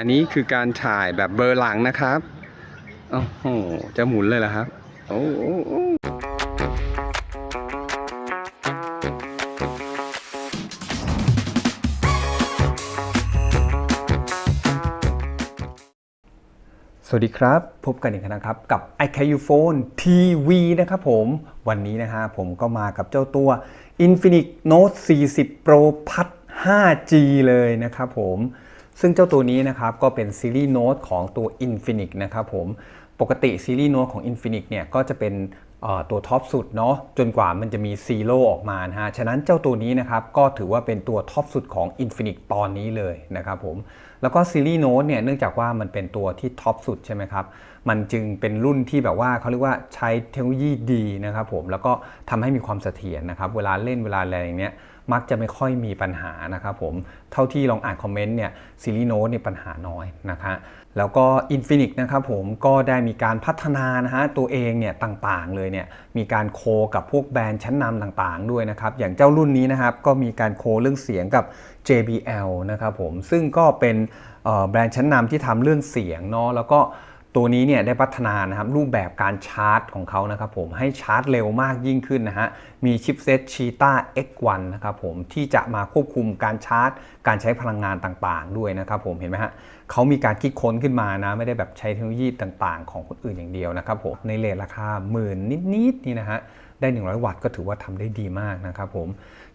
อันนี้คือการถ่ายแบบเบอร์หลังนะครับโอ้โหจะหมุนเลยเหรอครับ โอ้โอ้สวัสดีครับ พบกันอีกครั้งนะครับ กับ iCarU Phone TV นะครับผม วันนี้นะฮะผมก็มากับเจ้าตัว Infinix Note 40 Pro Plus 5G เลยนะครับผม ซึ่งเจ้าตัวนี้นะครับก็เป็นซีรีส์โน้ตของตัว Infinix นะครับผมปกติซีรีส์โน้ตของ Infinix เนี่ยก็จะเป็นตัวท็อปสุดเนาะจนกว่ามันจะมีซีโร่ออกมานะฮะ ฉะนั้นเจ้าตัวนี้นะครับก็ถือว่าเป็นตัวท็อปสุดของ Infinix ตอนนี้เลยนะครับผม แล้วก็ซีรีส์โน้ตเนี่ยเนื่องจากว่ามันเป็นตัวที่ท็อปสุดใช่ไหมครับ มันจึงเป็นรุ่นที่แบบว่าเขาเรียกว่าใช้เทคโนโลยีดีนะครับผมแล้วก็ทำให้มีความเสถียรนะครับเวลาเล่นเวลาอะไรอย่างเนี้ยมักจะไม่ค่อยมีปัญหานะครับผม เท่าที่ลองอ่านคอมเมนต์เนี่ยซีรีส์โน้ตเนี่ยปัญหาน้อยนะคะแล้วก็ Infinix นะครับผมก็ได้มีการพัฒนานะฮะตัวเองเนี่ยต่างๆเลยเนี่ยมีการโคกับพวกแบรนด์ชั้นนำต่างๆด้วยนะครับ อย่างเจ้ารุ่นนี้นะครับก็มีการโคเรื่องเสียงกับ JBL นะครับผมซึ่งก็เป็นแบรนด์ชั้นนำที่ทำเรื่องเสียงเนาะแล้วก็ ตัวนี้เนี่ยได้พัฒนานะครับรูปแบบการชาร์จของเขานะครับผมให้ชาร์จเร็วมากยิ่งขึ้นนะฮะมีชิปเซต Cheetah X1 นะครับผมที่จะมาควบคุมการชาร์จ การใช้พลังงานต่างๆ ด้วยนะครับผมเห็นไหมฮะเขามีการคิดค้นขึ้นมานะไม่ได้แบบใช้เทคโนโลยีต่างๆ ของคนอื่นอย่างเดียวนะครับผมในเลทราคาหมื่นนิดๆนี่นะฮะได้ 100 วัตต์ก็ถือว่าทำได้ดีมากนะครับผม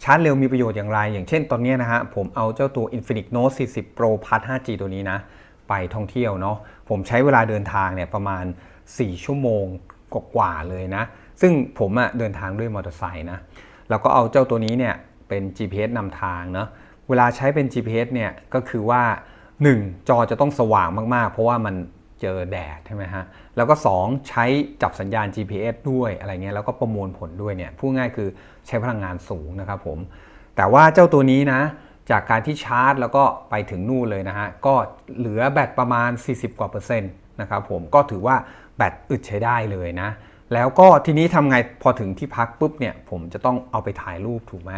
ชาร์จเร็วมีประโยชน์อย่างไร อย่างเช่นตอนนี้นะฮะผมเอาเจ้าตัว Infinix Note 40 Pro Plus 5G ตัวนี้นะ ไปท่องเที่ยวเนาะผมใช้เวลาเดินทางเนี่ยประมาณ 4 ชั่วโมงกว่าเลยนะ ซึ่งผมอะเดินทางด้วยมอเตอร์ไซค์นะแล้วก็เอาเจ้าตัวนี้เนี่ยเป็น GPS นำทางเนาะเวลาใช้เป็น GPS เนี่ยก็คือว่า 1 จอจะต้องสว่างมากๆ เพราะว่ามันเจอแดดใช่ไหมฮะแล้วก็ 2 ใช้จับสัญญาณ GPS ด้วยอะไรเงี้ยแล้วก็ประมวลผลด้วยเนี่ยพูดง่ายคือใช้พลังงานสูงนะครับผมแต่ว่าเจ้าตัวนี้นะ จากการที่ชาร์จ แล้วก็ไปถึงนู่นเลยนะฮะ ก็เหลือแบตประมาณ 40 กว่าเปอร์เซ็นต์นะครับผมก็ถือว่าแบตอึดใช้ได้เลยนะ แล้วก็ทีนี้ทำไงพอถึงที่พักปุ๊บเนี่ยผมจะต้องเอาไปถ่ายรูปถูกไหม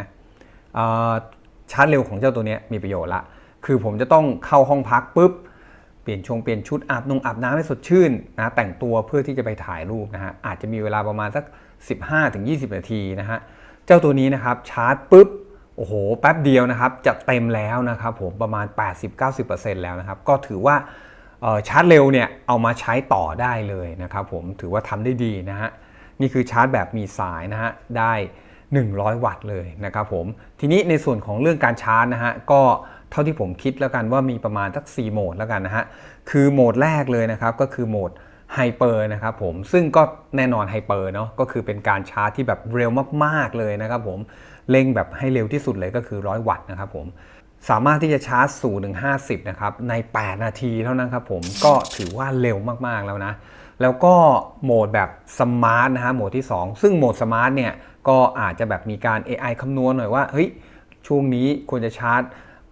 ชาร์จเร็วของเจ้าตัวนี้มีประโยชน์ละ คือผมจะต้องเข้าห้องพักปุ๊บเปลี่ยนชงเปลี่ยนชุดอาบนงอาบน้ำให้สดชื่นนะแต่งตัวเพื่อที่จะไปถ่ายรูปนะฮะอาจจะมีเวลาประมาณสัก 15-20 นาทีนะฮะเจ้าตัวนี้นะครับชาร์จปุ๊บ โอ้โห แป๊บเดียวนะครับจะเต็มแล้วนะครับผมประมาณ 80-90%แล้วนะครับ ก็ถือว่าชาร์จเร็วเนี่ยเอามาใช้ต่อได้เลยนะครับผมถือว่าทำได้ดีนะฮะนี่คือชาร์จแบบมีสายนะฮะได้ 100 วัตต์เลยนะครับผมทีนี้ในส่วนของเรื่องการชาร์จนะฮะก็เท่าที่ผมคิดแล้วกันว่ามีประมาณสัก 4 โหมดแล้วกันนะฮะคือโหมดแรกเลยนะครับก็คือโหมดไฮเปอร์นะครับผมซึ่งก็แน่นอนไฮเปอร์เนาะก็คือเป็นการชาร์จที่แบบเร็วมากๆเลยนะครับผม เร่งแบบให้เร็วที่สุดเลยก็คือ 100 วัตต์นะครับผมสามารถที่จะชาร์จ0ถึง 50 นะครับ ใน 8 นาทีเท่านั้นครับผมก็ถือว่าเร็วมาก ๆ แล้วนะ แล้วก็โหมดแบบสมาร์ทนะฮะโหมดที่ 2 ซึ่งโหมดสมาร์ทเนี่ย ก็อาจจะแบบมีการ AI คำนวณหน่อยว่า เฮ้ย ช่วงนี้ควรจะชาร์จ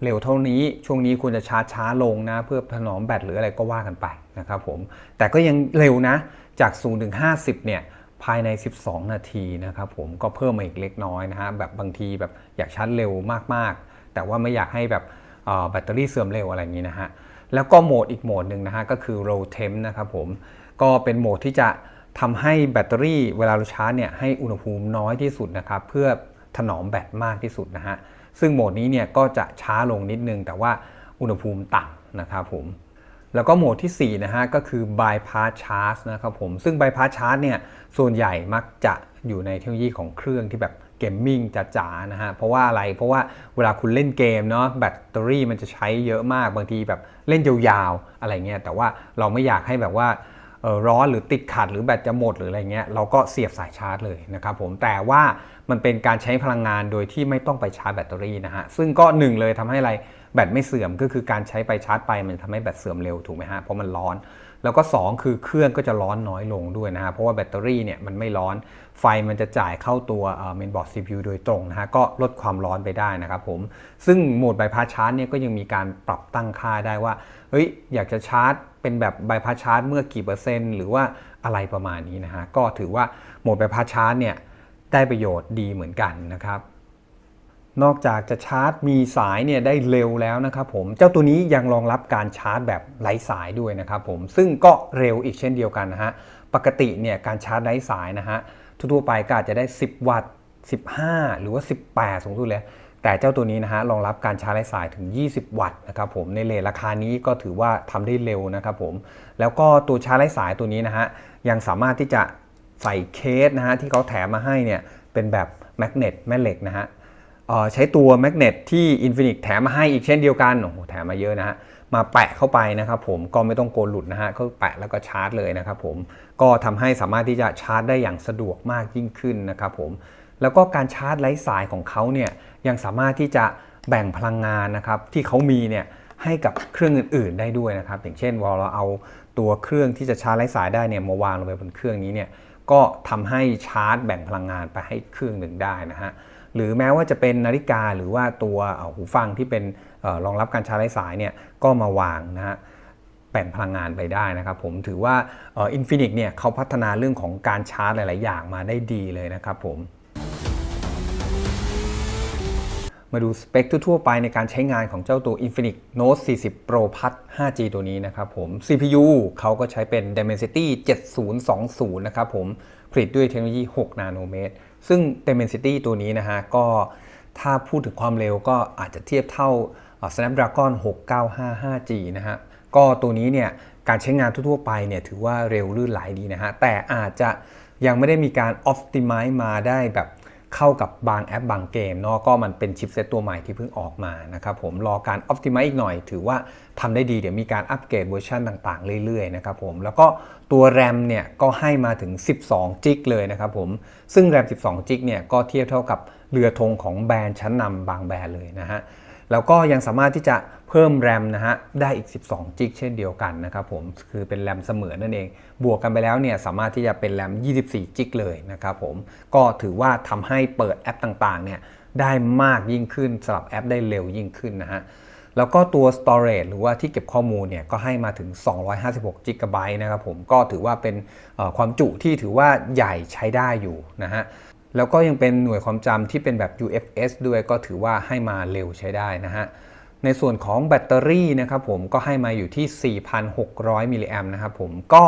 เร็วเท่านี้ ช่วงนี้ควรจะชาร์จช้าลงนะ เพื่อถนอมแบตหรืออะไรก็ว่ากันไปนะครับผม แต่ก็ยังเร็วนะ จาก0ถึง 50 เนี่ย ภายใน 12 นาทีนะครับผมก็เพิ่มมาอีกเล็กน้อยนะฮะแบบบางทีแบบอยากชาร์จเร็วมากๆ แต่ว่าไม่อยากให้แบบแบตเตอรี่เสื่อมเร็วอะไรอย่างนี้นะฮะแล้วก็โหมดอีกโหมดหนึ่งนะฮะก็คือ low temp นะครับผมก็เป็นโหมดที่จะทำให้แบตเตอรี่เวลาเราชาร์จเนี่ยให้อุณหภูมิน้อยที่สุดนะครับเพื่อถนอมแบตมากที่สุดนะฮะซึ่งโหมดนี้เนี่ยก็จะช้าลงนิดนึง แต่ว่าอุณหภูมิต่ำนะครับผม แล้วก็โหมดที่ 4 นะฮะ ก็คือ bypass charge นะครับผม ซึ่ง bypass charge เนี่ย ส่วนใหญ่มักจะอยู่ในเทคโนโลยีของเครื่องที่แบบเกมมิ่งจ๋าๆนะฮะ เพราะว่าอะไร เพราะว่าเวลาคุณเล่นเกมเนาะแบตเตอรี่มันจะใช้เยอะมาก บางทีแบบเล่นยาวๆ อะไรเงี้ย แต่ว่าเราไม่อยากให้แบบว่าร้อนหรือติดขัดหรือแบตจะหมดหรืออะไรเงี้ยเราก็เสียบสายชาร์จเลยนะครับผมแต่ว่ามันเป็นการใช้พลังงานโดยที่ไม่ต้องไปชาร์จแบตเตอรี่นะฮะซึ่งก็หนึ่งเลยทำให้อะไร แบตไม่เสื่อมก็คือการใช้ไปชาร์จไปมันทำให้แบตเสื่อมเร็วถูกไหมฮะเพราะมันร้อน แล้วก็ 2 คือเครื่องก็จะร้อนน้อยลงด้วยนะฮะเพราะว่าแบตเตอรี่เนี่ยมันไม่ร้อนไฟมันจะจ่ายเข้าตัวเมนบอร์ด CPU โดยตรงนะฮะก็ลดความร้อนไปได้นะครับผมซึ่งโหมด bypass charge เนี่ยก็ยังมีการปรับตั้งค่าได้ว่าเฮ้ยอยากจะชาร์จเป็นแบบ bypass charge เมื่อกี่เปอร์เซ็นต์ หรือว่าอะไรประมาณนี้นะฮะก็ถือว่าโหมด bypass charge เนี่ยได้ประโยชน์ดีเหมือนกันนะครับ นอกจากจะชาร์จมีสายเนี่ยได้เร็วแล้วนะครับผม เจ้าตัวนี้ยังรองรับการชาร์จแบบไร้สายด้วยนะครับผม ซึ่งก็เร็วอีกเช่นเดียวกันนะฮะ ปกติเนี่ยการชาร์จไร้สายนะฮะ ทั่วไปก็อาจจะได้ 10 วัตต์ 15 หรือว่า 18 สูงสุดเลย แต่เจ้าตัวนี้นะฮะรองรับการชาร์จไร้สายถึง 20 วัตต์นะครับผม ในเลทราคานี้ก็ถือว่าทำได้เร็วนะครับผม แล้วก็ตัวชาร์จไร้สายตัวนี้นะฮะยังสามารถที่จะใส่เคสนะฮะที่เขาแถมมาให้เนี่ยเป็นแบบแมกเนตแม่เหล็กนะฮะ ใช้ตัวแมกเนตที่ Infinix แถมมาให้อีกเช่นเดียวกันโอ้โหแถมมาเยอะนะฮะมาแปะเข้าไปนะครับผมก็ไม่ต้องโกนหลุดนะฮะก็แปะแล้วก็ชาร์จเลยนะครับผมก็ทำให้สามารถที่จะชาร์จได้อย่างสะดวกมากยิ่งขึ้นนะครับผมแล้วก็การชาร์จไร้สายของเขาเนี่ยยังสามารถที่จะแบ่งพลังงานนะครับที่เขามีเนี่ยให้กับเครื่องอื่น ๆ ได้ด้วยนะครับ อย่างเช่นว่าเราเอาตัวเครื่องที่จะชาร์จไร้สายได้เนี่ยมาวางลงไปบนเครื่องนี้เนี่ยก็ทำให้ชาร์จแบ่งพลังงานไปให้เครื่องหนึ่งได้นะฮะ หรือแม้ว่าจะเป็นนาฬิกาหรือว่าตัวหูฟังที่เป็นเออรองรับการชาร์จไร้สายเนี่ยก็มาวางนะฮะแบ่งพลังงานไปได้นะครับผมถือว่าอินฟินิกเนี่ยเขาพัฒนาเรื่องของการชาร์จหลาย ๆ อย่างมาได้ดีเลยนะครับผมมาดูสเปคทั่ว ๆ ไปในการใช้งานของเจ้าตัว Infinix Note 40 Pro Plus 5G ตัวนี้นะครับผม CPU เขาก็ใช้เป็น Dimensity 7020 นะครับผม ผลิตด้วยเทคโนโลยี 6 นาโนเมตร ซึ่ง Dimensity ตัวนี้นะฮะก็ถ้าพูดถึงความเร็วก็อาจจะเทียบเท่า Snapdragon 695 5G นะฮะก็ตัวนี้เนี่ยการใช้งานทั่วๆไปเนี่ยถือว่าเร็วลื่นไหลดีนะฮะแต่อาจจะยังไม่ได้มีการ Optimize มาได้แบบ เข้ากับบางแอปบางเกมเนาะก็มันเป็นชิปเซตตัวใหม่ที่เพิ่งออกมานะครับผมรอการอ p t i m i z e อีกหน่อย ถือว่าทำได้ดีเดี๋ยวมีการอัปเกรดเวอร์ชันต่างๆ เรื่อยๆนะครับผมแล้วก็ตัวแรมเนี่ยก็ให้มาถึง 12จิกเลยนะครับผมซึ่งแรม 12จิกเนี่ยก็เทียบเท่ากับเรือธงของแบรนด์ชั้นนำบางแบรนด์เลยนะฮะ แล้วก็ยังสามารถที่จะเพิ่มแรมนะฮะได้อีก 12 จิกเช่นเดียวกันนะครับผมคือเป็นแรมเสมือนนั่นเอง บวกกันไปแล้วเนี่ยสามารถที่จะเป็นแรม 24 จิกเลยนะครับผมก็ถือว่าทำให้เปิดแอปต่างๆเนี่ยได้มากยิ่งขึ้นสำหรับแอปได้เร็วยิ่งขึ้นนะฮะแล้วก็ตัว storage หรือว่าที่เก็บข้อมูลเนี่ยก็ให้มาถึง 256 g b นะครับผมก็ถือว่าเป็นความจุที่ถือว่าใหญ่ใช้ได้อยู่นะฮะ แล้วก็ยังเป็นหน่วยความจำที่เป็นแบบ UFS ด้วยก็ถือว่าให้มาเร็วใช้ได้นะฮะ ในส่วนของแบตเตอรี่นะครับผมก็ให้มาอยู่ที่ 4,600 มิลลิแอมนะครับผมก็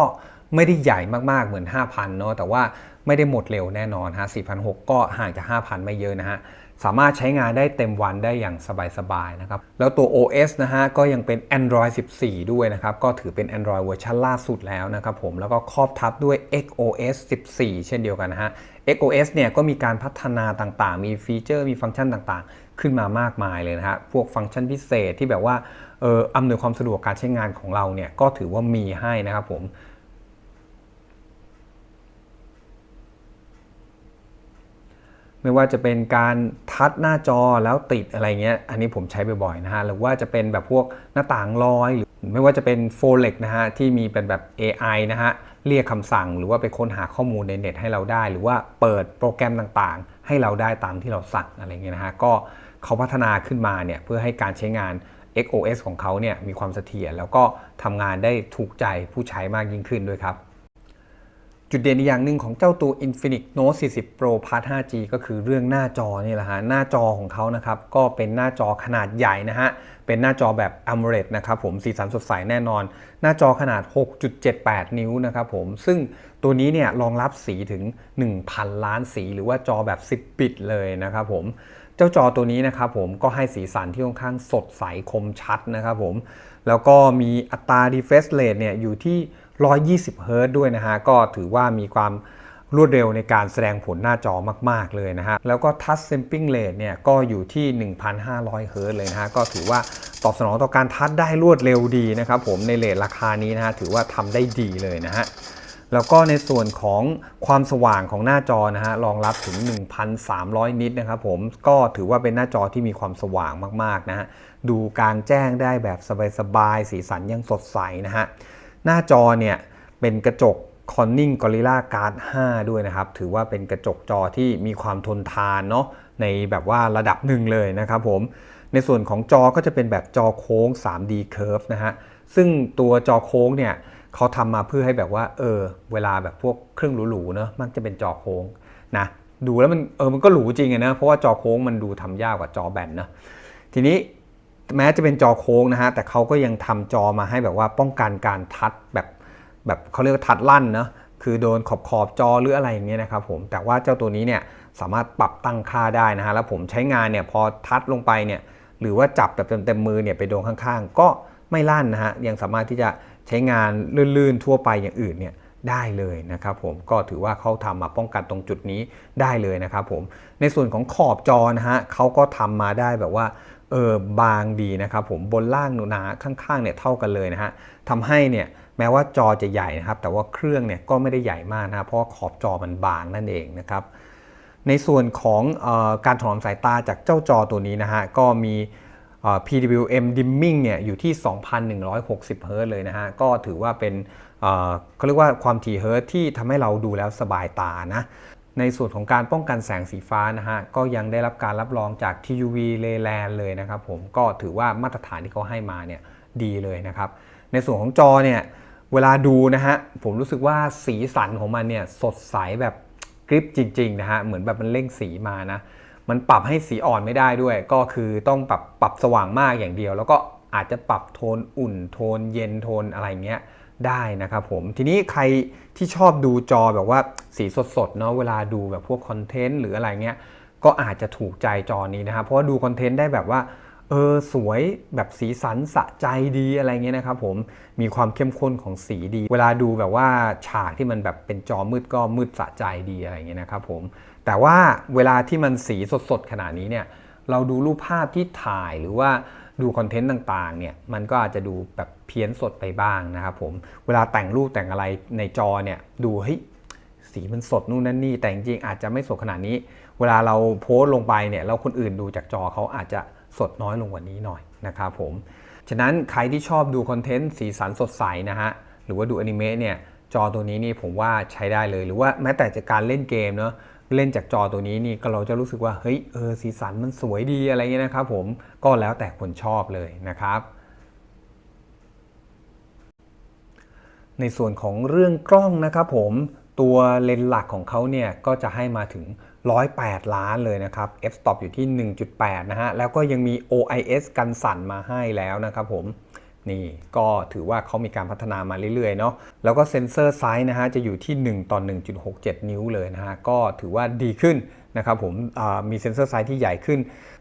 ไม่ได้ใหญ่มากๆเหมือน 5,000 เนาะแต่ว่า ไม่ได้หมดเร็วแน่นอนฮะ4,600 ก็ห่างจาก 5,000 ไม่เยอะนะฮะ สามารถใช้งานได้เต็มวันได้อย่างสบายๆนะครับ แล้วตัว OS นะฮะ ก็ยังเป็น Android 14 ด้วยนะครับ ก็ถือเป็น Android เวอร์ชันล่าสุดแล้วนะครับผม แล้วก็ครอบทับด้วย XOS 14 เช่นเดียวกันนะฮะ XOS เนี่ยก็มีการพัฒนาต่างๆ มีฟีเจอร์มีฟังก์ชันต่างๆ ขึ้นมามากมายเลยนะฮะ พวกฟังก์ชันพิเศษที่แบบว่าเอออำนวยความสะดวกการใช้งานของเราเนี่ยก็ถือว่ามีให้นะครับผม ไม่ว่าจะเป็นการทัชหน้าจอแล้วติดอะไรเงี้ย อันนี้ผมใช้บ่อยๆนะฮะ หรือว่าจะเป็นแบบพวกหน้าต่างลอย หรือไม่ว่าจะเป็นโฟเล็กนะฮะ ที่มีเป็นแบบ AI นะฮะ เรียกคำสั่งหรือว่าไปค้นหาข้อมูลในเน็ตให้เราได้ หรือว่าเปิดโปรแกรมต่างๆ ให้เราได้ตามที่เราสั่งอะไรเงี้ยนะฮะ ก็เขาพัฒนาขึ้นมาเนี่ยเพื่อให้การใช้งาน XOS ของเขาเนี่ยมีความเสถียรแล้วก็ทำงานได้ถูกใจผู้ใช้มากยิ่งขึ้นด้วยครับ จุดเด่นอย่างหนึ่งของเจ้าตัว Infinix Note 40 Pro Plus 5G ก็คือเรื่องหน้าจอนี่แหละฮะหน้าจอของเขานะครับก็เป็นหน้าจอขนาดใหญ่นะฮะเป็นหน้าจอแบบ AMOLED นะครับผมสีสันสดใสแน่นอน หน้าจอขนาด 6.78 นิ้วนะครับผมซึ่งตัวนี้เนี่ยรองรับสีถึง 1,000 ล้านสี หรือว่าจอแบบ 10บิตเลยนะครับผมเจ้าจอตัวนี้นะครับผมก็ให้สีสันที่ค่อนข้างสดใสคมชัดนะครับผมแล้วก็มีอัตรา refresh rate เนี่ยอยู่ที่ 120เฮิร์ตซ์ด้วยนะฮะ ก็ถือว่ามีความรวดเร็วในการแสดงผลหน้าจอมาก ๆ เลยนะฮะ แล้วก็ touch sampling rate เนี่ยก็อยู่ที่ 1,500เฮิร์ตซ์เลยนะฮะ ก็ถือว่าตอบสนองต่อการทัชได้รวดเร็วดีนะครับผมในเลทราคานี้นะฮะ ถือว่าทำได้ดีเลยนะฮะแล้วก็ในส่วนของความสว่างของหน้าจอนะฮะรองรับถึง 1,300 นิตนะครับผมก็ถือว่าเป็นหน้าจอที่มีความสว่างมากๆนะฮะดูกลางแจ้งได้แบบสบายๆ สีสันยังสดใสนะฮะ หน้าจอเนี่ยเป็นกระจก Corning Gorilla Glass 5 ด้วยนะครับ ถือว่าเป็นกระจกจอที่มีความทนทานเนาะในแบบว่าระดับหนึ่งเลยนะครับผม ในส่วนของจอก็จะเป็นแบบจอโค้ง 3D Curve นะฮะ ซึ่งตัวจอโค้งเนี่ยเขาทำมาเพื่อให้แบบว่า เออ เวลาแบบพวกเครื่องหรูๆเนอะมักจะเป็นจอโค้งนะดูแล้วมันเออมันก็หรูจริงอะนะเพราะว่าจอโค้งมันดูทำยากกว่าจอแบนนะทีนี้ แม้จะเป็นจอโค้งนะฮะแต่เขาก็ยังทำจอมาให้แบบว่าป้องกันการทัดแบบแบบเขาเรียกว่าทัดลั่นนะคือโดนขอบขอบจอหรืออะไรอย่างเงี้ยนะครับผมแต่ว่าเจ้าตัวนี้เนี่ยสามารถปรับตั้งค่าได้นะฮะแล้วผมใช้งานเนี่ยพอทัดลงไปเนี่ยหรือว่าจับแบบเต็มๆมือเนี่ยไปโดนข้างๆ ก็ไม่ลั่นนะฮะยังสามารถที่จะใช้งานลื่นๆทั่วไปอย่างอื่นเนี่ยได้เลยนะครับผมก็ถือว่าเขาทำมาป้องกันตรงจุดนี้ได้เลยนะครับผมในส่วนของขอบจอนะฮะเขาก็ทำมาได้แบบว่า ออบางดีนะครับผมบนล่างหนาข้างๆเนี่ยเท่ากันเลยนะฮะทำให้เนี่ยแม้ว่าจอจะใหญ่นะครับ แต่ว่าเครื่องเนี่ยก็ไม่ได้ใหญ่มากนะเพราะขอบจอมันบางนั่นเองนะครับ ในส่วนของออการถนอมสายตาจากเจ้าจอตัวนี้นะฮะก็มี PWM dimming เนี่ยอยู่ที่ 2,160เฮิร์ตเลยนะฮะก็ถือว่าเป็นเขาเรียกว่าความถี่เฮิร์ตซ์ที่ทำให้เราดูแล้วสบายตานะ ในส่วนของการป้องกันแสงสีฟ้านะฮะก็ยังได้รับการรับรองจาก TUV l e l a n เลยนะครับผมก็ถือว่ามาตรฐานที่เขาให้มาเนี่ยดีเลยนะครับ ในส่วนของจอเนี่ยเวลาดูนะฮะผมรู้สึกว่าสีสันของมันเนี่ยสดใสแบบกริปจริงๆนะฮะเหมือนแบบมันเร่งสีมานะมันปรับให้สีอ่อนไม่ได้ด้วย ก็คือต้องปรับปรับสว่างมากอย่างเดียว แล้วก็อาจจะปรับโทนอุ่นโทนเย็นโทนอะไรเงี้ย ได้นะครับผมทีนี้ใครที่ชอบดูจอแบบว่าสีสดๆเนาะเวลาดูแบบพวกคอนเทนต์หรืออะไรเงี้ยก็อาจจะถูกใจจอนี้นะครับ เพราะว่าดูคอนเทนต์ได้แบบว่าเออสวยแบบสีสันสะใจดีอะไรเงี้ยนะครับผมมีความเข้มข้นของสีดี เวลาดูแบบว่าฉากที่มันแบบเป็นจอมืดก็มืดสะใจดีอะไรเงี้ยนะครับผมแต่ว่าเวลาที่มันสีสดๆขนาดนี้เนี่ยเราดูรูปภาพที่ถ่ายหรือว่า ดูคอนเทนต์ต่างๆเนี่ยมันก็อาจจะดูแบบเพี้ยนสดไปบ้างนะครับผมเวลาแต่งรูปแต่งอะไรในจอเนี่ยดูเฮ้ยสีมันสดนู่นนั่นนี่แต่จริงๆอาจจะไม่สดขนาดนี้ เวลาเราโพสต์ลงไปเนี่ยแล้วคนอื่นดูจากจอเขาอาจจะสดน้อยลงกว่านี้หน่อยนะครับผมฉะนั้นใครที่ชอบดูคอนเทนต์สีสันสดใสนะฮะหรือว่าดูอนิเมะเนี่ยจอตัวนี้นี่ผมว่าใช้ได้เลย หรือว่าแม้แต่จากการเล่นเกมเนาะ เล่นจากจอตัวนี้นี่ก็เราจะรู้สึกว่าเฮ้ยเออสีสันมันสวยดีอะไรเงี้ยนะครับผมก็แล้วแต่คนชอบเลยนะครับ ในส่วนของเรื่องกล้องนะครับผมตัวเลนส์หลักของเขาเนี่ยก็จะให้มาถึง 108 ล้านเลยนะครับ f-stop อยู่ที่ 1.8 นะฮะแล้วก็ยังมี OIS กันสั่นมาให้แล้วนะครับผม นี่ก็ถือว่าเขามีการพัฒนามาเรื่อยๆเนาะแล้วก็เซ็นเซอร์ไซส์นะฮะจะอยู่ที่ 1ต่อ1.67 นิ้วเลยนะฮะก็ถือว่าดีขึ้นนะครับผมมีเซ็นเซอร์ไซส์ที่ใหญ่ขึ้น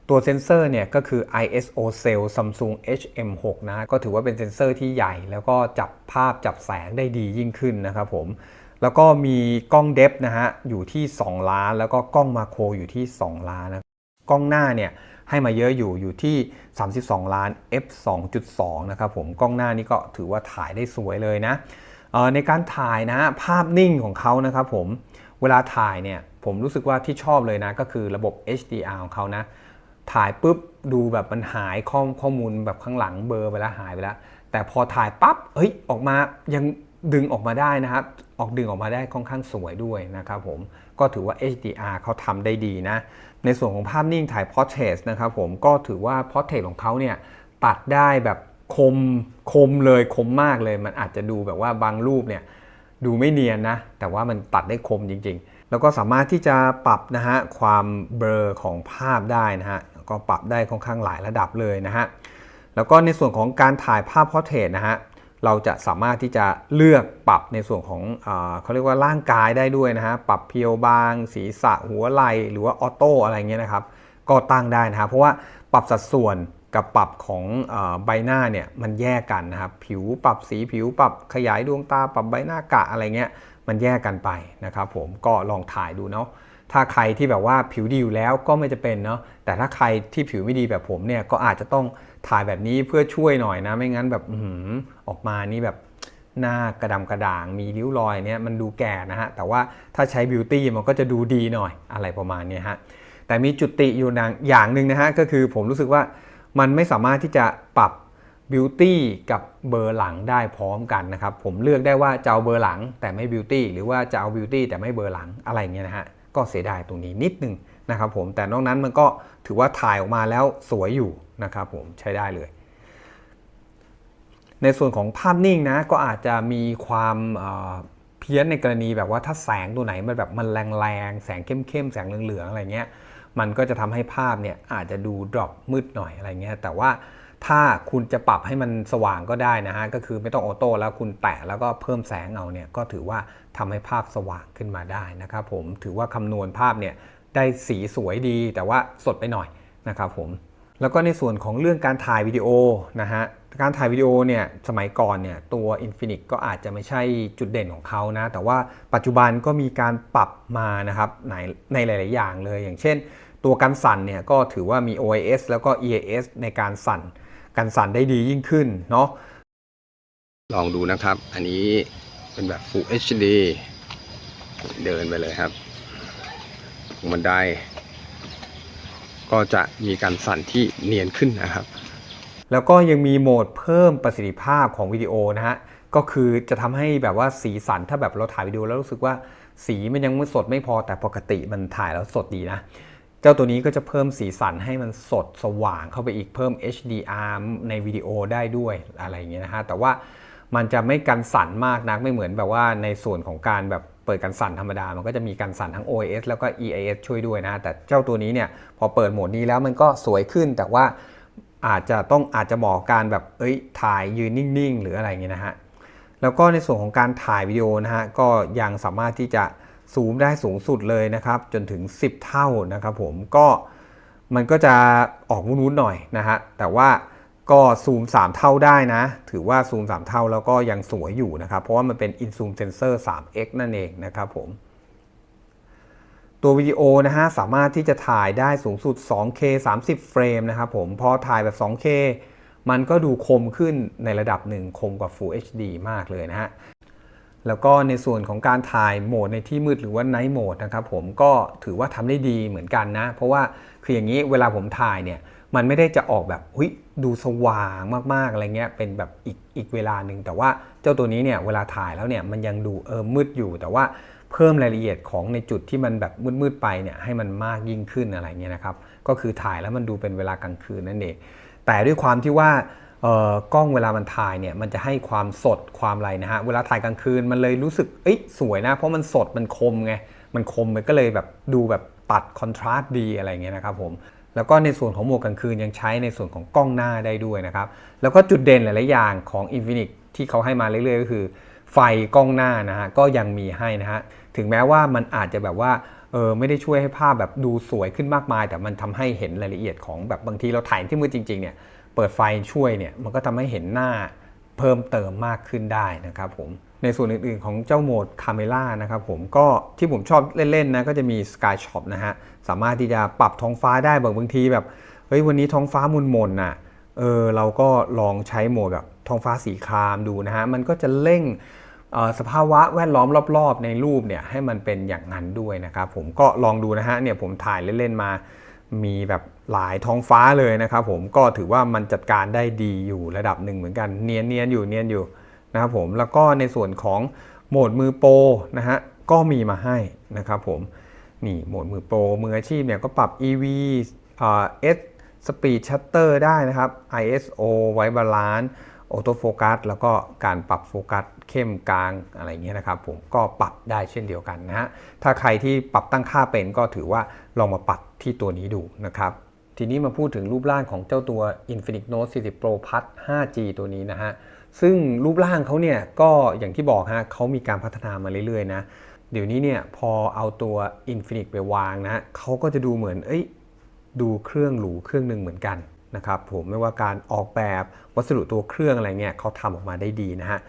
ตัวเซ็นเซอร์เนี่ยก็คือ ISO Cell Samsung HM6 นะฮะก็ถือว่าเป็นเซ็นเซอร์ที่ใหญ่ แล้วก็จับภาพจับแสงได้ดียิ่งขึ้นนะครับผมแล้วก็มีกล้องเดฟนะฮะอยู่ที่ 2 ล้าน แล้วก็กล้องมาโครอยู่ที่ 2 ล้านนะกล้องหน้าเนี่ย ให้มาเยอะอยู่อยู่ที่ 32 ล้าน f 2.2 นะครับผมกล้องหน้านี่ก็ถือว่าถ่ายได้สวยเลยนะในการถ่ายนะภาพนิ่งของเขานะครับผมเวลาถ่ายเนี่ยผมรู้สึกว่าที่ชอบเลยนะก็คือระบบ HDR ของเขานะ ถ่ายปุ๊บดูแบบมันหายข้อข้อมูลแบบข้างหลังเบอร์ไปแล้วหายไปแล้ว แต่พอถ่ายปั๊บเฮ้ยออกมายังดึงออกมาได้นะครับ ออกดึงออกมาได้ค่อนข้างสวยด้วยนะครับผมก็ถือว่า HDR เขาทำได้ดีนะ ในส่วนของภาพนิ่งถ่าย Portrait นะครับผมก็ถือว่า Portrait ของเขาเนี่ยตัดได้แบบคมคมเลยคมมากเลย มันอาจจะดูแบบว่าบางรูปเนี่ยดูไม่เนียนนะ แต่ว่ามันตัดได้คมจริง ๆ แล้วก็สามารถที่จะปรับนะฮะความเบลอของภาพได้นะฮะก็ปรับได้ค่อนข้างหลายระดับเลยนะฮะแล้วก็ในส่วนของการถ่ายภาพพอร์เทรตนะฮะ เราจะสามารถที่จะเลือกปรับในส่วนของอเขาเรียกว่าร่างกายได้ด้วยนะฮะ ปรับเพียวบาง ศีรษะหัวไหล่หรือว่าออโต้อะไรเงี้ยนะครับ ก็ตั้งได้นะครับเพราะว่าปรับสัดส่วนกับปรับของอใบหน้าเนี่ยมันแยกกันนะครับ ผิวปรับสีผิวปรับขยายดวงตา ปรับใบหน้ากะอะไรเงี้ย มันแยกกันไปนะครับผม ก็ลองถ่ายดูเนาะถ้าใครที่แบบว่าผิวดีอยู่แล้วก็ไม่จะเป็นเนาะแต่ถ้าใครที่ผิวไม่ดีแบบผมเนี่ยก็อาจจะต้องถ่ายแบบนี้เพื่อช่วยหน่อยนะ ไม่งั้นแบบอื ออกมานี่แบบหน้ากระดำกระด่างมีริ้วรอยเนี่ยมันดูแก่นะฮะ แต่ว่าถ้าใช้บิวตี้มันก็จะดูดีหน่อยอะไรประมาณนี้ฮะ แต่มีจุดติอยู่อย่างหนึ่งนะฮะ ก็คือผมรู้สึกว่ามันไม่สามารถที่จะปรับบิวตี้กับเบอร์หลังได้พร้อมกันนะครับ ผมเลือกได้ว่าจะเอาเบอร์หลังแต่ไม่บิวตี้หรือว่าจะเอาบิวตี้แต่ไม่เบอร์หลังอะไรเงี้ยนะฮะ ก็เสียดายตรงนี้นิดนึงนะครับผมแต่นอกนั้นมันก็ถือว่าถ่ายออกมาแล้วสวยอยู่นะครับผมใช้ได้เลย ในส่วนของภาพนิ่งนะก็อาจจะมีความเพี้ยนในกรณีแบบว่าถ้าแสงตัวไหนมันแบบมันแรงๆแสงเข้มๆแสงเหลืองๆอะไรเงี้ยมันก็จะทำให้ภาพเนี่ยอาจจะดูดรอปมืดหน่อยอะไรเงี้ยแต่ว่าถ้าคุณจะปรับให้มันสว่างก็ได้นะฮะก็คือไม่ต้องออโต้แล้วคุณแตะแล้วก็เพิ่มแสงเอาเนี่ยก็ถือว่าทำให้ภาพสว่างขึ้นมาได้นะครับผมถือว่าคำนวณภาพเนี่ยได้สีสวยดีแต่ว่าสดไปหน่อยนะครับผม แล้วก็ในส่วนของเรื่องการถ่ายวิดีโอนะฮะการถ่ายวิดีโอเนี่ยสมัยก่อนเนี่ยตัว Infinix ก็อาจจะไม่ใช่จุดเด่นของเขานะ แต่ว่าปัจจุบันก็มีการปรับมานะครับในในหลาย ๆ อย่างเลย อย่างเช่น ตัวการสั่นเนี่ยก็ถือว่ามี OIS แล้วก็ EAS ในการสั่นการสั่นได้ดียิ่งขึ้นเนาะลองดูนะครับ อันนี้เป็นแบบ Full HD เดินไปเลยครับลงบันได ก็จะมีการสั่นที่เนียนขึ้นนะครับ แล้วก็ยังมีโหมดเพิ่มประสิทธิภาพของวิดีโอนะฮะก็คือจะทำให้แบบว่าสีสันถ้าแบบเราถ่ายวิดีโอแล้วรู้สึกว่าสีมันยังไม่สดไม่พอแต่ปกติมันถ่ายแล้วสดดีนะ เจ้าตัวนี้ก็จะเพิ่มสีสันให้มันสดสว่างเข้าไปอีกเพิ่ม HDR ในวิดีโอได้ด้วยอะไรอย่างเงี้ยนะฮะแต่ว่ามันจะไม่กันสั่นมากนักไม่เหมือนแบบว่าในส่วนของการแบบ เปิดกันสั่นธรรมดา มันก็จะมีการสั่นทั้ง OIS แล้วก็ EIS ช่วยด้วยนะ แต่เจ้าตัวนี้เนี่ยพอเปิดโหมดนี้แล้วมันก็สวยขึ้น แต่ว่าอาจจะต้องอาจจะเหมาะการแบบเอ้ยถ่ายยืนนิ่งๆ หรืออะไรเงี้ยนะฮะ แล้วก็ในส่วนของการถ่ายวิดีโอนะฮะก็ยังสามารถที่จะซูมได้สูงสุดเลยนะครับ จนถึง 10 เท่านะครับผมก็มันก็จะออกวุ้นๆหน่อยนะฮะแต่ว่า ก็ซูม 3 เท่าได้นะ ถือว่าซูม 3 เท่าแล้วก็ยังสวยอยู่นะครับ เพราะว่ามันเป็น In Zoom Sensor 3x นั่นเองนะครับผม ตัววิดีโอนะฮะ สามารถที่จะถ่ายได้สูงสุด 2K 30 เฟรมนะครับผม พอถ่ายแบบ 2K มันก็ดูคมขึ้นในระดับหนึ่งคมกว่า Full HD มากเลยนะฮะ แล้วก็ในส่วนของการถ่ายโหมดในที่มืดหรือว่า Night Mode นะครับผมก็ถือว่าทำได้ดีเหมือนกันนะ เพราะว่าคืออย่างนี้เวลาผมถ่ายเนี่ย มันไม่ได้จะออกแบบหุยดูสว่างมากๆอะไรเงี้ยเป็นแบบอีกอีกเวลาหนึ่งแต่ว่าเจ้าตัวนี้เนี่ยเวลาถ่ายแล้วเนี่ยมันยังดูเออมืดอยู่ แต่ว่าเพิ่มรายละเอียดของในจุดที่มันแบบมืดๆไปเนี่ยให้มันมากยิ่งขึ้นอะไรเงี้ยนะครับก็คือถ่ายแล้วมันดูเป็นเวลากลางคืนนั่นเองแต่ด้วยความที่ว่าเออกล้องเวลามันถ่ายเนี่ยมันจะให้ความสดความอะไรนะฮะเวลาถ่ายกลางคืนมันเลยรู้สึกเอ้ยสวยนะ เพราะมันสดมันคมไงมันคมมันก็เลยแบบดูแบบตัดคอนทราสต์ดีอะไรเงี้ยนะครับผม แล้วก็ในส่วนของโหมดกลางคืนยังใช้ในส่วนของกล้องหน้าได้ด้วยนะครับ แล้วก็จุดเด่นหลาย ๆ อย่างของ Infinix ที่เขาให้มาเรื่อย ๆ ก็คือ ไฟกล้องหน้านะฮะก็ยังมีให้นะฮะถึงแม้ว่ามันอาจจะแบบว่าเออไม่ได้ช่วยให้ภาพแบบดูสวยขึ้นมากมาย แต่มันทำให้เห็นรายละเอียดของแบบบางทีเราถ่ายที่มืดจริง ๆ เนี่ยเปิดไฟช่วยเนี่ยมันก็ทำให้เห็นหน้าเพิ่มเติมมากขึ้นได้นะครับผม ในส่วนอื่นๆของเจ้าโหมดคาเมล่านะครับผมก็ที่ผมชอบเล่นๆนะก็จะมี Sky Shop นะฮะสามารถที่จะปรับท้องฟ้าได้บางบางทีแบบเฮ้ยวันนี้ท้องฟ้ามุนมนน่ะเออเราก็ลองใช้โหมดแบบท้องฟ้าสีครามดูนะฮะมันก็จะเร่งเอ่อสภาวะแวดล้อมรอบๆ ในรูปเนี่ยให้มันเป็นอย่างนั้นด้วยนะครับผมก็ลองดูนะฮะเนี่ยผมถ่ายเล่นๆมามีแบบหลายท้องฟ้าเลยนะครับผมก็ถือว่ามันจัดการได้ดีอยู่ระดับหนึ่งเหมือนกันเนียนๆอยู่เนียนอยู่ นะครับผมแล้วก็ในส่วนของโหมดมือโปรนะฮะก็มีมาให้นะครับผมนี่โหมดมือโปรมืออาชีพเนี่ยก็ปรับ EV อ่า S Speed Shutter ได้นะครับ ISO White Balance ออโต้โฟกัสแล้วก็การปรับโฟกัสเข้มกลางอะไรเงี้ยนะครับผมก็ปรับได้เช่นเดียวกันนะฮะถ้าใครที่ปรับตั้งค่าเป็นก็ถือว่าลองมาปรับที่ตัวนี้ดูนะครับ ทีนี้มาพูดถึงรูปร่างของเจ้าตัว Infinix Note 40 Pro Plus 5G ตัวนี้นะฮะ ซึ่งรูปร่างเขาเนี่ยก็อย่างที่บอกฮะเขามีการพัฒนามาเรื่อยๆนะ เดี๋ยวนี้เนี่ยพอเอาตัว Infinix ไปวางนะเขาก็จะดูเหมือนเอ้ยดูเครื่องหรูเครื่องหนึ่งเหมือนกันนะครับผมไม่ว่าการออกแบบวัสดุตัวเครื่องอะไรเงี้ยเขาทำออกมาได้ดีนะฮะ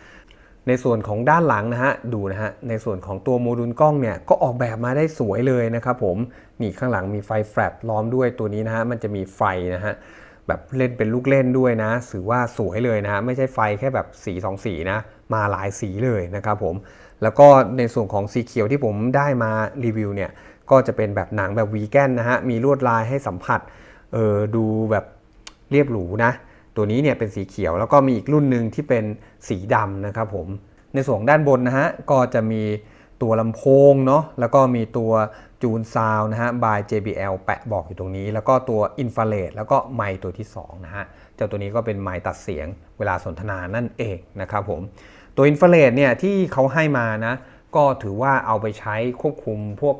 ในส่วนของด้านหลังนะฮะดูนะฮะในส่วนของตัวโมดูลกล้องเนี่ยก็ออกแบบมาได้สวยเลยนะครับผมนี่ข้างหลังมีไฟแฟลชล้อมด้วยตัวนี้นะฮะมันจะมีไฟนะฮะ แบบเล่นเป็นลูกเล่นด้วยนะถือว่าสวยเลยนะฮะไม่ใช่ไฟแค่แบบสีสองสีนะ มาหลายสีเลยนะครับผม แล้วก็ในส่วนของสีเขียวที่ผมได้มารีวิวเนี่ย ก็จะเป็นแบบหนังแบบวีแกนนะฮะ มีลวดลายให้สัมผัส เออดูแบบเรียบหรูนะ ตัวนี้เนี่ยเป็นสีเขียวแล้วก็มีอีกรุ่นหนึ่งที่เป็นสีดำนะครับผม ในส่วนด้านบนนะฮะ ก็จะมีตัวลำโพงเนาะ แล้วก็มีตัว จูนซาวนะฮะ by JBL แปะบอกอยู่ตรงนี้ แล้วก็ตัวอินฟ a าเรดแล้วก็ไมค์ตัวที่สองนะฮะ เจ้าตัวนี้ก็เป็นไมค์ตัดเสียงเวลาสนทนานั่นเองนะครับผม ตัวอินฟ a าเรดเนี่ยที่เขาให้มานะ ก็ถือว่าเอาไปใช้ควบคุมพวก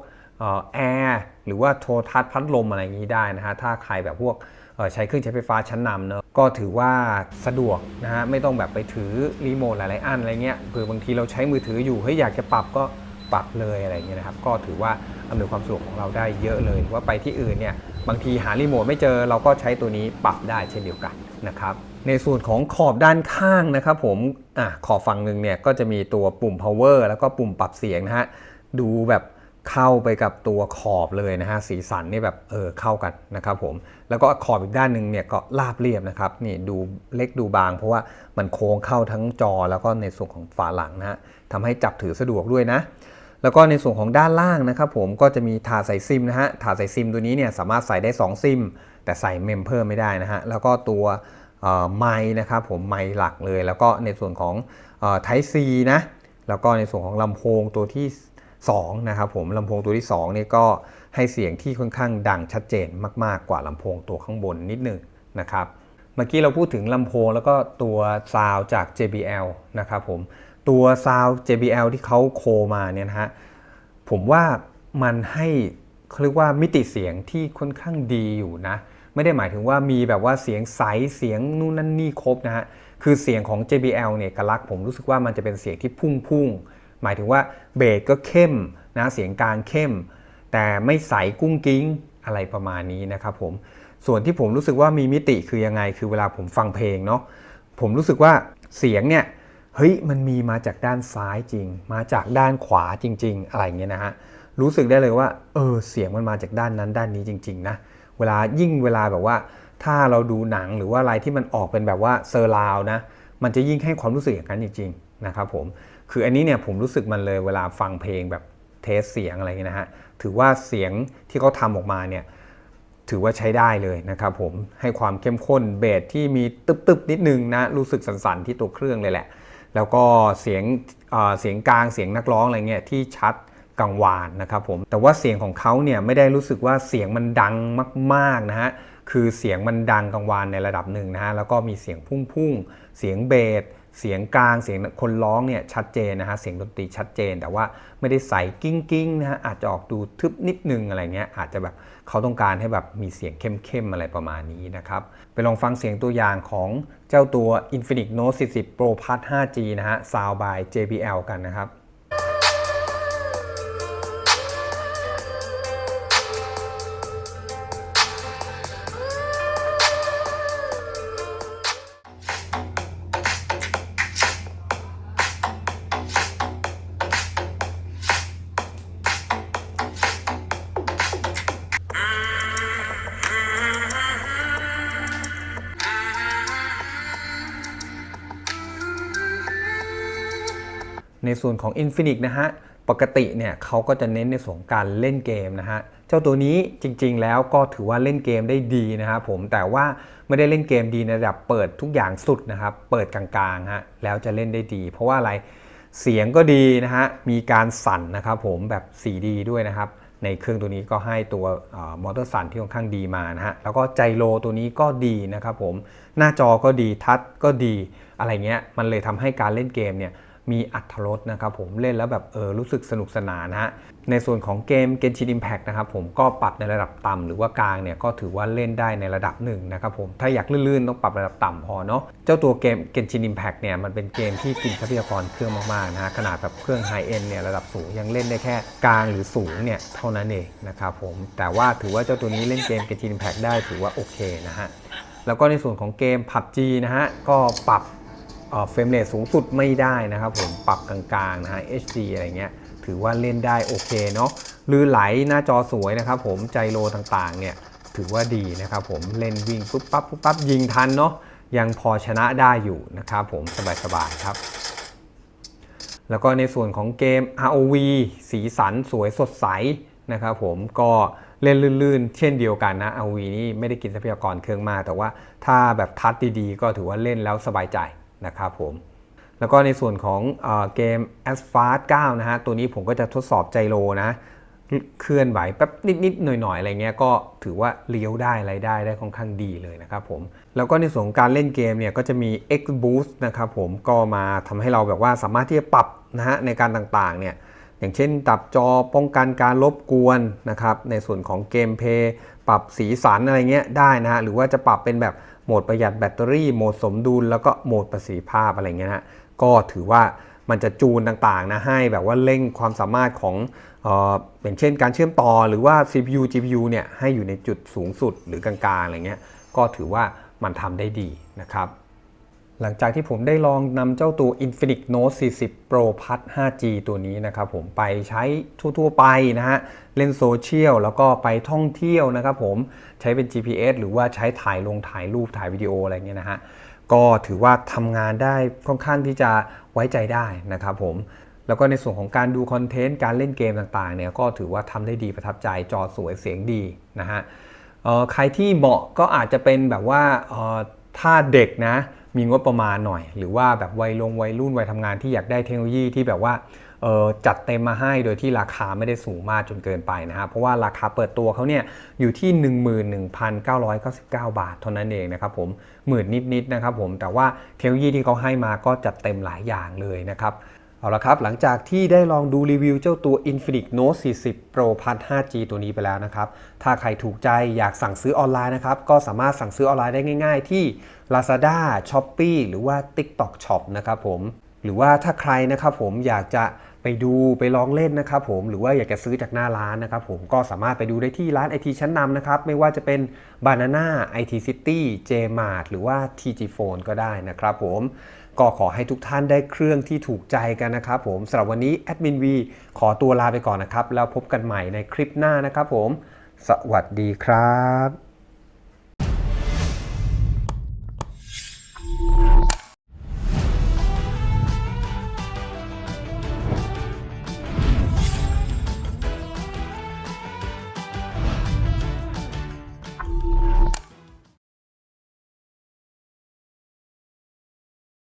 แอร์หรือว่าโทรทัศน์พัดลมอะไรอย่างนี้ได้นะฮะ ถ้าใครแบบพวกใช้เครื่องใช้ไฟฟ้าชั้นนำเนอะก็ถือว่าสะดวกนะฮะ ไม่ต้องแบบไปถือรีโมทหลายๆอันอะไรเงี้ยเผื่อบางทีเราใช้มือถืออยู่เฮ้ยอยากจะปรับก็ ปรับเลยอะไรเงี้ยนะครับ ก็ถือว่าอำนวยความสะดวกของเราได้เยอะเลยว่าไปที่อื่นเนี่ยบางทีหารีโมทไม่เจอเราก็ใช้ตัวนี้ปรับได้เช่นเดียวกันนะครับในส่วนของขอบด้านข้างนะครับผมอะขอบฝั่งหนึ่งเนี่ยก็จะมีตัวปุ่ม power แล้วก็ปุ่มปรับเสียงนะฮะดูแบบเข้าไปกับตัวขอบเลยนะฮะสีสันนี่แบบเออเข้ากันนะครับผมแล้วก็ขอบอีกด้านหนึ่งเนี่ยก็ราบเรียบนะครับนี่ดูเล็กดูบาง เพราะว่ามันโค้งเข้าทั้งจอแล้วก็ในส่วนของฝาหลังนะฮะทำให้จับถือสะดวกด้วยนะ แล้วก็ในส่วนของด้านล่างนะครับผมก็จะมีถาดใส่ซิมนะฮะถาดใส่ซิมตัวนี้เนี่ยสามารถใส่ได้ 2 ซิม แต่ใส่เมมเพิ่มไม่ได้นะฮะแล้วก็ตัวไมค์นะครับผมไมค์หลักเลย แล้วก็ในส่วนของไทซีนะแล้วก็ในส่วนของลำโพงตัวที่2นะครับผมลำโพงตัวที่2นี่ก็ให้เสียงที่ค่อนข้างดังชัดเจนมากๆกว่าลำโพงตัวข้างบนนิดนึงนะครับเมื่อกี้เราพูดถึงลำโพงแล้วก็ตัวซาวจาก JBL นะครับผม ตัวซาว JBL ที่เขาโคมาเนี่ยนะฮะผมว่ามันให้เขาเรียกว่ามิติเสียงที่ค่อนข้างดีอยู่นะ ไม่ได้หมายถึงว่ามีแบบว่าเสียงใสเสียงนู่นนั่นนี่ครบนะฮะคือเสียงของ JBL เนี่ยกลักษ์ผมรู้สึกว่ามันจะเป็นเสียงที่พุ่งพุ่งๆหมายถึงว่าเบสก็เข้มนะเสียงกลางเข้ม แต่ไม่ใสกุ้งกิ้งอะไรประมาณนี้นะครับผมส่วนที่ผมรู้สึกว่ามีมิติคือยังไง คือเวลาผมฟังเพลงเนาะผมรู้สึกว่าเสียงเนี่ย เฮ้ยมันมีมาจากด้านซ้ายจริง มาจากด้านขวาจริง ๆ อะไรเงี้ยนะฮะรู้สึกได้เลยว่าเออเสียงมันมาจากด้านนั้นด้านนี้จริง ๆ นะ เวลายิ่งเวลาแบบว่า ถ้าเราดูหนังหรือว่าอะไรที่มันออกเป็นแบบว่าเซอร์ราวนะมันจะยิ่งให้ความรู้สึกอย่างนั้นจริงๆนะครับผมคืออันนี้เนี่ยผมรู้สึกมันเลยเวลาฟังเพลงแบบเทสเสียงอะไรเงี้ยนะฮะถือว่าเสียงที่เขาทำออกมาเนี่ยถือว่าใช้ได้เลยนะครับผมให้ความเข้มข้นเบสที่มีตึบๆนิดนึงนะรู้สึกสันๆที่ตัวเครื่องเลยแหละ แล้วก็เสียงเสียงกลางเสียงนักร้องอะไรเงี้ยที่ชัดกังวานนะครับผมแต่ว่าเสียงของเขาเนี่ยไม่ได้รู้สึกว่าเสียงมันดังมากๆนะฮะคือเสียงมันดังกังวานในระดับหนึ่งนะฮะแล้วก็มีเสียงพุ่งๆเสียงเบสเสียงกลางเสียงคนร้องเนี่ยชัดเจนนะฮะเสียงดนตรีชัดเจน แต่ว่าไม่ได้ใส่กิ้งกิ้งนะฮะอาจจะออกดูทึบนิดนึงอะไรเงี้ยอาจจะแบบเขาต้องการให้แบบมีเสียงเข้มๆอะไรประมาณนี้นะครับ ไปลองฟังเสียงตัวอย่างของเจ้าตัว Infinix Note 40 Pro Plus 5G นะฮะ Sound by JBL กันนะครับ ในส่วนของ Infinix นะฮะปกติเนี่ยเขาก็จะเน้นในส่วนการเล่นเกมนะฮะเจ้าตัวนี้จริง ๆ แล้วก็ถือว่าเล่นเกมได้ดีนะครับผมแต่ว่าไม่ได้เล่นเกมดีในระดับเปิดทุกอย่างสุดนะครับเปิดกลางๆฮะแล้วจะเล่นได้ดี เพราะว่าอะไรเสียงก็ดีนะฮะมีการสั่นนะครับผมแบบ 4D ด้วยนะครับในเครื่องตัวนี้ก็ให้ตัวมอเตอร์สั่นที่ค่อนข้างดีมานะฮะแล้วก็ไจโรตัวนี้ก็ดีนะครับผมหน้าจอก็ดีทัชก็ดีอะไรเงี้ยมันเลยทำให้การเล่นเกมเนี่ย มีอัตรสนะครับผมเล่นแล้วแบบเออรู้สึกสนุกสนานนะฮะในส่วนของเกม Genshin Impact นะครับผมก็ปรับในระดับต่ำหรือว่ากลางเนี่ยก็ถือว่าเล่นได้ในระดับหนึ่งนะครับผมถ้าอยากลื่นๆ ต้องปรับระดับต่ำพอเนาะเจ้าตัวเกม Genshin Impact เนี่ยมันเป็นเกมที่กินทรัพยากรเครื่องมากๆนะฮะขนาดแบบเครื่อง High End เนี่ยระดับสูงยังเล่นได้แค่กลางหรือสูงเนี่ยเท่านั้นเองนะครับผมแต่ว่าถือว่าเจ้าตัวนี้เล่นเกม Genshin Impact ได้ถือว่าโอเคนะฮะแล้วก็ในส่วนของเกม PUBG นะฮะก็ปรับ เฟรมเรทสูงสุดไม่ได้นะครับผมปรับกลางๆนะฮะ HD อะไรเงี้ยถือว่าเล่นได้โอเคเนาะลื่นไหลหน้าจอสวยนะครับผมใจโลต่างๆเนี่ยถือว่าดีนะครับผมเล่นวิ่งปุ๊บปั๊บปุ๊บปั๊บยิงทันเนาะยังพอชนะได้อยู่นะครับผมสบายๆครับแล้วก็ในส่วนของเกม ROV สีสันสวยสดใสนะครับผมก็เล่นลื่นๆ เช่นเดียวกันนะ ROV นี่ไม่ได้กินทรัพยากรเครื่องมาก แต่ว่าถ้าแบบทัชดีๆ ก็ถือว่าเล่นแล้วสบายใจ นะครับผมแล้วก็ในส่วนของเอเกม Asphalt 9นะฮะตัวนี้ผมก็จะทดสอบไจโรนะเคลื่อนไหวแป๊บนิดๆหน่อยๆอะไรเงี้ยก็ถือว่าเลี้ยวได้อะไรได้ได้ค่อนข้างดีเลยนะครับผมแล้วก็ในส่วนของการเล่นเกมเนี่ยก็จะมี X Boost นะครับผมก็มาทำให้เราแบบว่าสามารถที่จะปรับนะฮะในการต่างๆเนี่ยอย่างเช่นตับจอป้องกันการรบกวนนะครับในส่วนของเกมเพย์ปรับสีสันอะไรเงี้ยได้นะฮะหรือว่าจะปรับเป็นแบบ โหมดประหยัดแบตเตอรี่ โหมดสมดุล แล้วก็โหมดประสิทธิภาพอะไรเงี้ยนะก็ถือว่ามันจะจูนต่างๆนะให้แบบว่าเร่งความสามารถของเอ่ออย่างเช่นการเชื่อมต่อหรือว่า CPU GPU เนี่ยให้อยู่ในจุดสูงสุดหรือกลางๆอะไรเงี้ยก็ถือว่ามันทำได้ดีนะครับ หลังจากที่ผมได้ลองนำเจ้าตัว Infinix Note 40 Pro Plus 5G ตัวนี้นะครับผมไปใช้ทั่วๆไปนะฮะ เล่นโซเชียลแล้วก็ไปท่องเที่ยวนะครับผมใช้เป็น GPS หรือว่าใช้ถ่ายลงถ่ายรูปถ่ายวิดีโออะไรเงี้ยนะฮะ ก็ถือว่าทำงานได้ค่อนข้างที่จะไว้ใจได้นะครับผมแล้วก็ในส่วนของการดูคอนเทนต์การเล่นเกมต่างๆเนี่ยก็ถือว่าทำได้ดีประทับใจจอสวยเสียงดีนะฮะใครที่เหมาะก็อาจจะเป็นแบบว่าถ้าเด็กนะ มีงบประมาณหน่อย หรือว่าแบบวัยลงวัยรุ่นวัยทำงานที่อยากได้เทคโนโลยีที่แบบว่าเอ่อจัดเต็มมาให้โดยที่ราคาไม่ได้สูงมากจนเกินไปนะครับเพราะว่าราคาเปิดตัวเขาเนี่ยอยู่ที่ 11,999 บาทเท่านั้นเองนะครับผมหมื่นนิดๆนะครับผมแต่ว่าเทคโนโลยีที่เขาให้มาก็จัดเต็มหลายอย่างเลยนะครับ เอาละครับ หลังจากที่ได้ลองดูรีวิวเจ้าตัว Infinix Note 40 Pro Plus 5G ตัวนี้ไปแล้วนะครับ ถ้าใครถูกใจอยากสั่งซื้อออนไลน์นะครับ ก็สามารถสั่งซื้อออนไลน์ได้ง่าย ๆ ที่ Lazada, Shopee หรือว่า TikTok Shop นะครับผม หรือว่าถ้าใครนะครับผมอยากจะไปดูไปลองเล่นนะครับผมหรือว่าอยากจะซื้อจากหน้าร้านนะครับผมก็สามารถไปดูได้ที่ร้านไอทีชั้นนำนะครับ ไม่ว่าจะเป็น Banana, IT City, Jmart หรือว่า TG Phone ก็ได้นะครับผม ก็ขอให้ทุกท่านได้เครื่องที่ถูกใจกันนะครับผมสำหรับวันนี้แอดมินวีขอตัวลาไปก่อนนะครับ แล้วพบกันใหม่ในคลิปหน้านะครับผม สวัสดีครับ